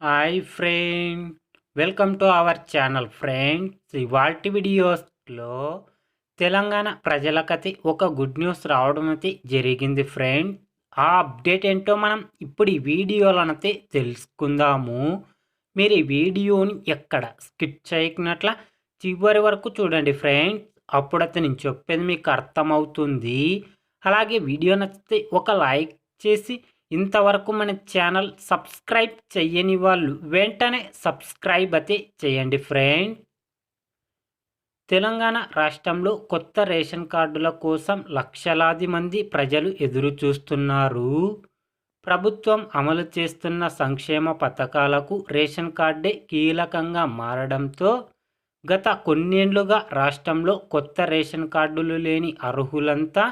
Hi friend welcome to our channel friends ఇవాల్టి వీడియోస్లో తెలంగాణ ప్రజలకైతే ఒక గుడ్ న్యూస్ రావడం అయితే జరిగింది ఫ్రెండ్. ఆ అప్డేట్ ఏంటో మనం ఇప్పుడు ఈ వీడియోలనైతే తెలుసుకుందాము. మీరు ఈ వీడియోని ఎక్కడ స్కిప్ చేయకున్నట్ల చివరి వరకు చూడండి ఫ్రెండ్స్ అప్పుడైతే నేను చెప్పేది మీకు అర్థమవుతుంది. అలాగే వీడియో నచ్చితే ఒక లైక్ చేసి ఇంతవరకు మన ఛానల్ సబ్స్క్రైబ్ చెయ్యని వాళ్ళు వెంటనే సబ్స్క్రైబ్ అయితే చేయండి ఫ్రెండ్. తెలంగాణ రాష్ట్రంలో కొత్త రేషన్ కార్డుల కోసం లక్షలాది మంది ప్రజలు ఎదురు చూస్తున్నారు ప్రభుత్వం అమలు చేస్తున్న సంక్షేమ పథకాలకు రేషన్ కార్డే కీలకంగా మారడంతో గత కొన్నేళ్ళుగా రాష్ట్రంలో కొత్త రేషన్ కార్డులు లేని అర్హులంతా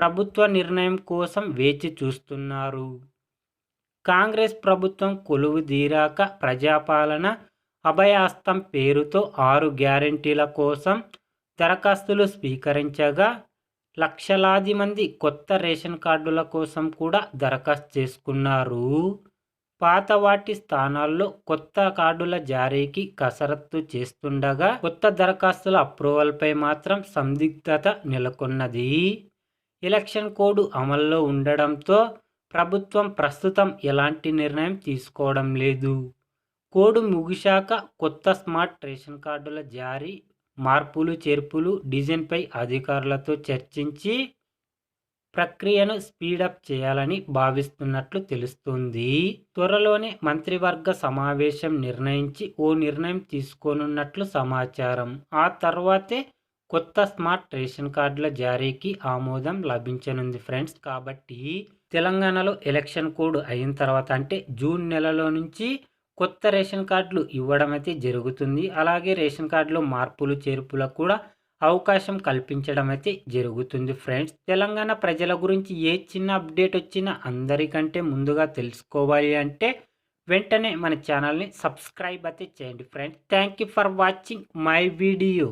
ప్రభుత్వ నిర్ణయం కోసం వేచి చూస్తున్నారు. కాంగ్రెస్ ప్రభుత్వం కొలువు తీరాక ప్రజాపాలన అభయాస్తం పేరుతో ఆరు గ్యారంటీల కోసం దరఖాస్తులు స్వీకరించగా లక్షలాది మంది కొత్త రేషన్ కార్డుల కోసం కూడా దరఖాస్తు చేసుకున్నారు. పాత వాటి స్థానాల్లో కొత్త కార్డుల జారీకి కసరత్తు చేస్తుండగా కొత్త దరఖాస్తుల అప్రూవల్పై మాత్రం సందిగ్ధత నెలకొన్నది. ఎలక్షన్ కోడ్ అమల్లో ఉండడంతో ప్రభుత్వం ప్రస్తుతం ఎలాంటి నిర్ణయం తీసుకోవడం లేదు. కోడ్ ముగిశాక కొత్త స్మార్ట్ రేషన్ కార్డుల జారీ మార్పులు చేర్పులు డిజైన్పై అధికారులతో చర్చించి ప్రక్రియను స్పీడప్ చేయాలని భావిస్తున్నట్లు తెలుస్తుంది. త్వరలోనే మంత్రివర్గ సమావేశం నిర్ణయించి ఓ నిర్ణయం తీసుకోనున్నట్లు సమాచారం. ఆ తర్వాతే కొత్త స్మార్ట్ రేషన్ కార్డుల జారీకి ఆమోదం లభించనుంది ఫ్రెండ్స్. కాబట్టి తెలంగాణలో ఎలక్షన్ కోడ్ అయిన తర్వాత అంటే జూన్ నెలలో నుంచి కొత్త రేషన్ కార్డులు ఇవ్వడం అయితే జరుగుతుంది. అలాగే రేషన్ కార్డులో మార్పులు చేర్పులకు కూడా అవకాశం కల్పించడం అయితే జరుగుతుంది ఫ్రెండ్స్. తెలంగాణ ప్రజల గురించి ఏ చిన్న అప్డేట్ వచ్చినా అందరికంటే ముందుగా తెలుసుకోవాలి అంటే వెంటనే మన ఛానల్ని సబ్స్క్రైబ్ అయితే చేయండి friends. Thank you for watching my video.